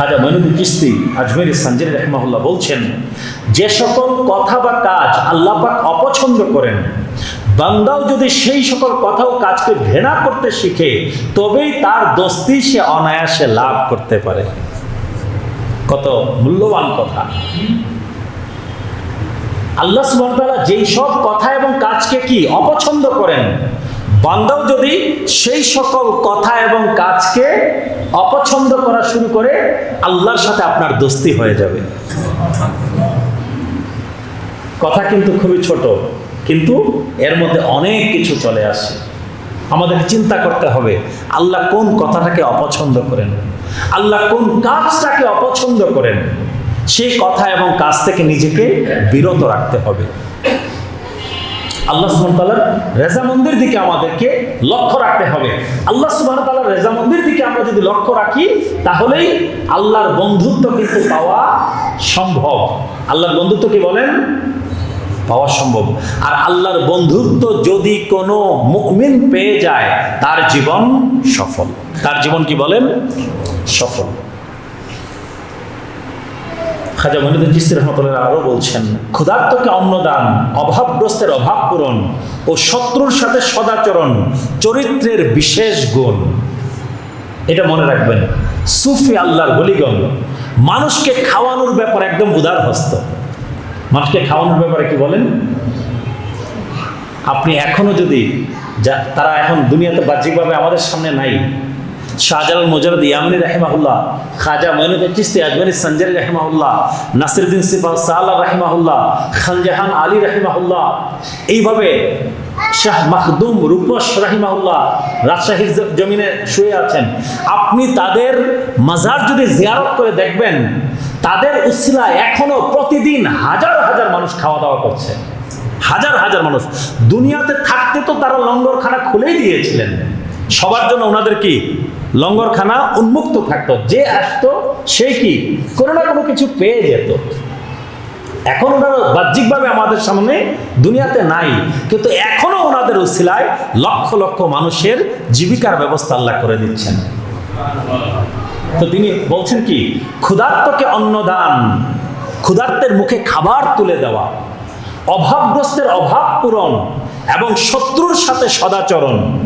খাজা মইনুদ্দিন চিস্তি আজমের সঞ্জয় রহমাহুল্লাহ বলছেন, যে সকল কথা বা কাজ আল্লাহ পাক অপছন্দ করেন, বান্দাও যদি সেই সকল কথা ও কাজকে ঘৃণা করতে শিখে, তবেই তার দোস্তি সে অনায়াসে লাভ করতে পারে। কত মূল্যবান কথা। আল্লাহ সুবহানাহু যেই সব কথা এবং কাজকে কি অপছন্দ করেন বান্দাও যদি সেই সকল কথা এবং কাজকে অপছন্দ করা শুরু করে, আল্লাহর সাথে আপনার দোস্তি হয়ে যাবে। কথা কিন্তু খুবই ছোট, কিন্তু এর মধ্যে অনেক কিছু চলে আসে। আমাদের চিন্তা করতে হবে, আল্লাহ কোন কথাটাকে অপছন্দ করেন? আল্লাহ কোন কাজটাকে অপছন্দ করেন? সেই কথা এবং কাজ থেকে নিজেকে বিরত রাখতে হবে। আল্লাহ সুবহান তাআলার রেজামন্দির দিকে আমাদেরকে লক্ষ্য রাখতে হবে। আল্লাহ সুবহান তাআলার রেজামন্দির দিকে আমরা যদি লক্ষ্য রাখি, তাহলেই আল্লাহর বন্ধুত্ব কিন্তু পাওয়া সম্ভব। আল্লাহর বন্ধুত্ব কি বলেন? পাওয়া সম্ভব। আর আল্লাহর বন্ধুত্ব যদি কোনো মুমিন পেয়ে যায়, তার জীবন সফল। তার জীবন কি বলেন? সফল। খাজা মহিনুদ্দিন চিস্তি রহমতুল্লাহ আরও বলছেন, ক্ষুধার্তকে অন্নদান, অভাবগ্রস্তের অভাব পূরণ ও শত্রুর সাথে সদাচরণ চরিত্রের বিশেষ গুণ। এটা মনে রাখবেন, সুফি আল্লাহর বলিগণ, মানুষকে খাওয়ানোর ব্যাপার একদম উদার হস্ত মানুষকে খাওয়ানোর ব্যাপারে কি বলেন? আপনি এখনও যদি যা, তারা এখন দুনিয়াতে বাহ্যিকভাবে আমাদের সামনে নাই শাহজালাল মোজারদ ইয়ামিনী রাহিমাহুল্লাহ, খাজা মইনুদ্দিন চিস্তি আজমানি সঞ্জারি রাহিমাহুল্লাহ, নাসিরুদ্দিন সিফা সাল্লাহ রাহিমাহুল্লাহ খানজাহান আলী রাহিমাহুল্লাহ, এইভাবে শাহ মাখদুম রূপস রাহিমাহুল্লাহ রাজশাহীর জমিনে শুয়ে আছেন। আপনি তাদের মাজার যদি জিয়ারত করে দেখবেন, তাদের উসিলা এখনও প্রতিদিন হাজার হাজার মানুষ খাওয়া দাওয়া করছে। হাজার হাজার মানুষ। দুনিয়াতে থাকতে তো তারা লঙ্গরখানা খুলেই দিয়েছিলেন। সবার জন্য ওনাদের কি? লঙ্গরখানা উন্মুক্ত থাকতো। যে আসতো, সে কি? কোনো না কোনো কিছু পেয়ে যেত। এখন ওনারা বাহ্যিকভাবে আমাদের সামনে দুনিয়াতে নাই। কিন্তু এখনও ওনাদের উসিলায় লক্ষ লক্ষ মানুষের জীবিকার ব্যবস্থা আল্লাহ করে দিচ্ছেন। তো তিনি বলছেন কি? ক্ষুধার্তকে অন্নদান, ক্ষুধার্তের মুখে খাবার তুলে দেওয়া, অভাবগ্রস্তের অভাব পূরণ এবং শত্রুর সাথে সদাচরণ।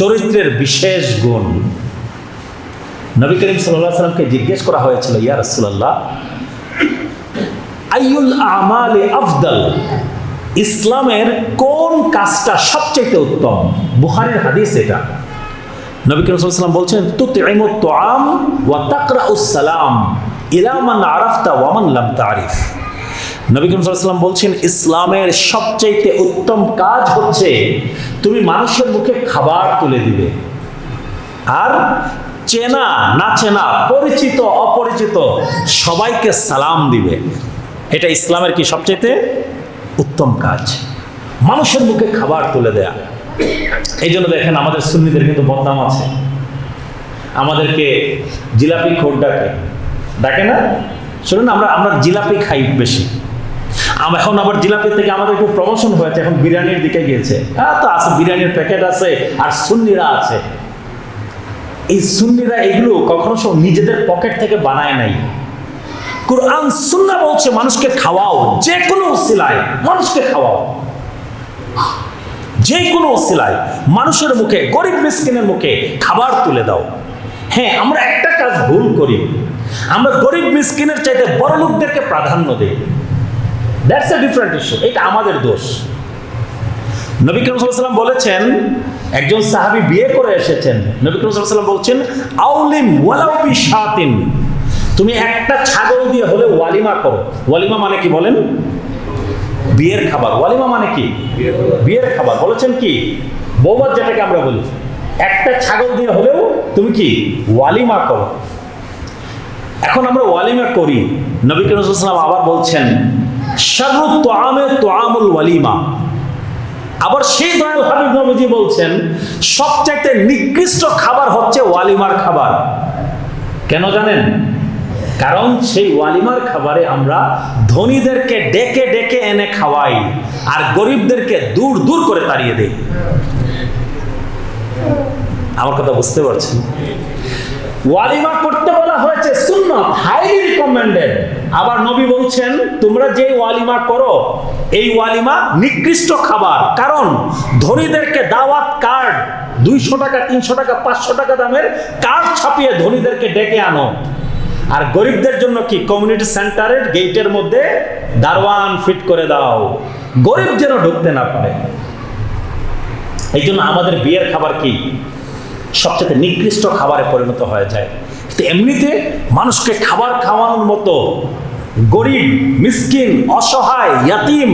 চরিত্রের বিশেষ গুণ। নবী করিম সাল্লামকে জিজ্ঞেস করা হয়েছিল, ইয়া রসুল্লাহ আমালে আফদল? ইসলামের কোন কাজটা সবচেয়ে উত্তম? বুখারীর হাদিস এটা। নবী করিম ওয়াসাল্লাম বলছেন তুতিমু তুআম ওয়া তাকরাউস সালাম ইলা মান আরাফতা ওয়া মান লাম তারিফ নবী করিম বলছেন, ইসলামের সবচাইতে উত্তম কাজ হচ্ছে তুমি মানুষের মুখে খাবার তুলে দিবে। আর চেনা, না চেনা, পরিচিত, অপরিচিত সবাইকে সালাম দিবে। এটা ইসলামের কি সবচেয়ে উত্তম কাজ? মানুষের মুখে খাবার তুলে দেয়া। এই জন্য দেখেন আমাদের সুন্নিদের কিন্তু বদনাম আছে। আমাদেরকে জিলাপি খোর ডাকে। ডাকে না? শুনুন আমরা আমরা জিলাপি খাই বেশি। এখন আবার জিলাপি থেকে আমাদের একটু প্রমোশন হয়েছে, এখন বিরিয়ানির দিকে গিয়েছে। হ্যাঁ তো আছে, বিরিয়ানির প্যাকেট আছে আর সুন্নিরা আছে। এই সুন্নিরা এগুলো কখনো সব নিজেদের পকেট থেকে বানায় নাই। কোরআন, সুন্না বলছে মানুষকে খাওয়াও যে কোনো উসিলায় মানুষকে খাওয়াও। যে কোনো উসিলায় মানুষের মুখে, গরিব মিসকিনের মুখে খাবার তুলে দাও। হ্যাঁ আমরা একটা কাজ ভুল করি। আমরা গরিব মিসকিনের চাইতে বড় লোকদেরকে প্রাধান্য দিই। দ্যাটস এ ডিফারেন্ট ইস্যু এটা আমাদের দোষ। নবী করিম ওয়াসাল্লাম বলেছেন, একজন সাহাবী বিয়ে করে এসেছেন। নবী করিম ওয়াসাল্লাম বলছেন, আউলিম ওয়ালাউ বিশাতিন। তুমি একটা ছাগল দিয়ে হলে ওয়ালিমা করো। ওয়ালিমা মানে কি বলেন? বিয়ের খাবার। ওয়ালিমা মানে কি? বিয়ের খাবার। বলেছেন কি? বৌবাদ যেটাকে আমরা বলি। একটা ছাগল দিয়ে হলেও তুমি কি? ওয়ালিমা করো। এখন আমরা ওয়ালিমা করি। নবী করিম ওয়াসাল্লাম আবার বলছেন শাররু তোয়ামে তোয়ামুল ওয়ালিমা। আবার সেই দয়াল হাবিব নবীজি বলছেন, সবচাইতে নিকৃষ্ট খাবার হচ্ছে ওয়ালিমার খাবার। কেন জানেন? কারণ সেই ওয়ালিমার খাবারে আমরা ধনীদেরকে ডেকে ডেকে এনে খাওয়াই, আর গরিবদেরকে দূর দূর করে তাড়িয়ে দেই। আমার কথা বুঝতে পারছেন? ওয়ালিমা করতে বলা হয়েছে সুন্নত আবার নবী বলছেন, তোমরা যে ওয়ালিমা করো, এই ওয়ালিমা নিকৃষ্ট খাবার। কারণ ধনীদেরকে দাওয়াত কার্ড দুইশো টাকা, তিনশো টাকা, পাঁচশো টাকা দামের কার্ড ছাপিয়ে ধনীদেরকে ডেকে আনো। আর গরিবদের জন্য কি? কমিউনিটি সেন্টারের গেটের মধ্যে দারওয়ান ফিট করে দাও। গরিব যেন ঢুকতে না পারে। এই জন্য আমাদের বিয়ের খাবার কি? সবচেয়ে নিকৃষ্ট খাবারে পরিণত হয়ে যায়। এমনিতে মানুষকে খাবার খাওয়ানোর মতো গরিব, মিসকিন, অসহায়, ইয়াতিম,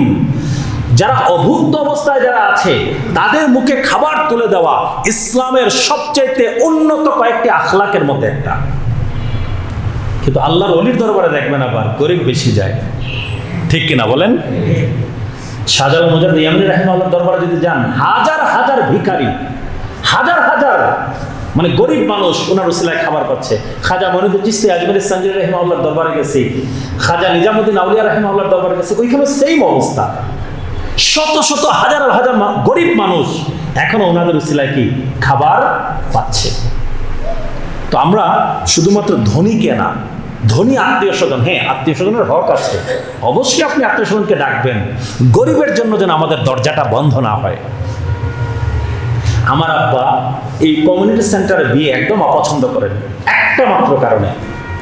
যারা অভুক্ত অবস্থায় যারা আছে, তাদের মুখে খাবার তুলে দেওয়া ইসলামের সবচাইতে উন্নত কয়েকটি আখলাকের মধ্যে একটা। কিন্তু আল্লাহর অলির দরবারে দেখবেন আবার গরিব বেশি যায়। ঠিক কিনা বলেন? শাহজাল মুজাদ ইয়ামিনী রাহিমাল্লাহ দরবারে যদি যান, হাজার হাজার ভিখারি, হাজার হাজার মানে গরিব মানুষ ওনার উসিলায় খাবার পাচ্ছে। খাজা মনিদুল চিস্তি আজমের সঞ্জয় রহিমাউল্লাহর দরবারে গেছি। খাজা নিজামুদ্দিন আউলিয়া রহিমাউল্লাহর দরবারে গেছি। ওইখানে সেম অবস্থা। শত শত হাজার হাজার গরিব মানুষ এখনও ওনাদের উসিলায় কি? খাবার পাচ্ছে। তো আমরা শুধুমাত্র ধনীকে না, ধনী আত্মীয় স্বজন হ্যাঁ আত্মীয় স্বজনের হক আছে। অবশ্যই আপনি আত্মীয় স্বজনকে ডাকবেন। গরিবের জন্য যেন আমাদের দরজাটা বন্ধ না হয়। আমার আব্বা এই কমিউনিটি সেন্টারে বিয়ে একদম অপছন্দ করেন। একটা মাত্র কারণে,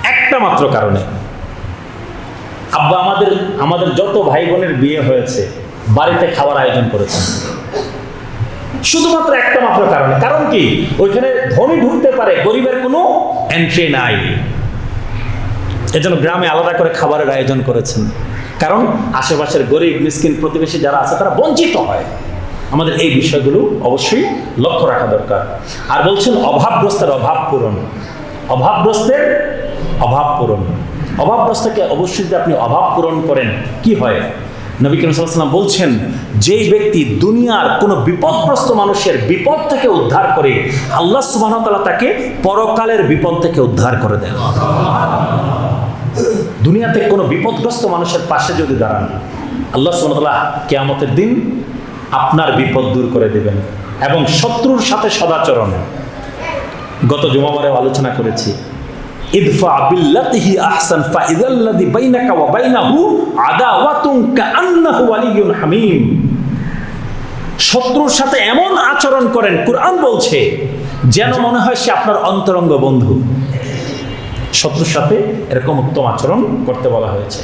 একটা মাত্র কারণে। আব্বা আমাদের আমাদের যত ভাই বোনের বিয়ে হয়েছে, বাড়িতে খাওয়ার আয়োজন করেছেন। শুধুমাত্র একটা মাত্র কারণে। কারণ কি? ওইখানে ধনী ঢুকতে পারে, গরিবের কোনো এন্ট্রি নাই। এজন্য গ্রামে আলাদা করে খাবারের আয়োজন করেছেন। কারণ আশেপাশের গরিব, মিসকিন প্রতিবেশী যারা আছে, তারা বঞ্চিত হয়। আমাদের এই বিষয়গুলো অবশ্যই লক্ষ্য রাখা দরকার। আর বলছেন অভাবগ্রস্তের অভাব পূরণ। অভাবগ্রস্তের অভাব পূরণ। অভাবগ্রস্তকে অবশ্যই যদি আপনি অভাব পূরণ করেন, কি হয়? নবী করিম বলছেন, যেই ব্যক্তি দুনিয়ার কোনো বিপদগ্রস্ত মানুষের বিপদ থেকে উদ্ধার করে, আল্লাহ সুবাহতাল্লাহ তাকে পরকালের বিপদ থেকে উদ্ধার করে দেন। দুনিয়াতে কোনো বিপদগ্রস্ত মানুষের পাশে যদি দাঁড়ান, আল্লাহ সুবহানাহু কেয়ামতের দিন আপনার বিপদ দূর করে দেবেন এবং শত্রুর সাথে সদাচরণ। গত জুমাবারে আলোচনা করেছি। ইদফা বিল্লাতিহি আহসান ফাইদাল্লাযী বাইনাকা ওয়া বাইনাহু আদাওয়াতুন কাআন্নাহু ওয়ালিয়্যুন হামীম। শত্রুর সাথে এমন আচরণ করেন, কুরআন বলছে, যেন মনে হয় সে আপনার অন্তরঙ্গ বন্ধু। শত্রুর সাথে এরকম উত্তম আচরণ করতে বলা হয়েছে।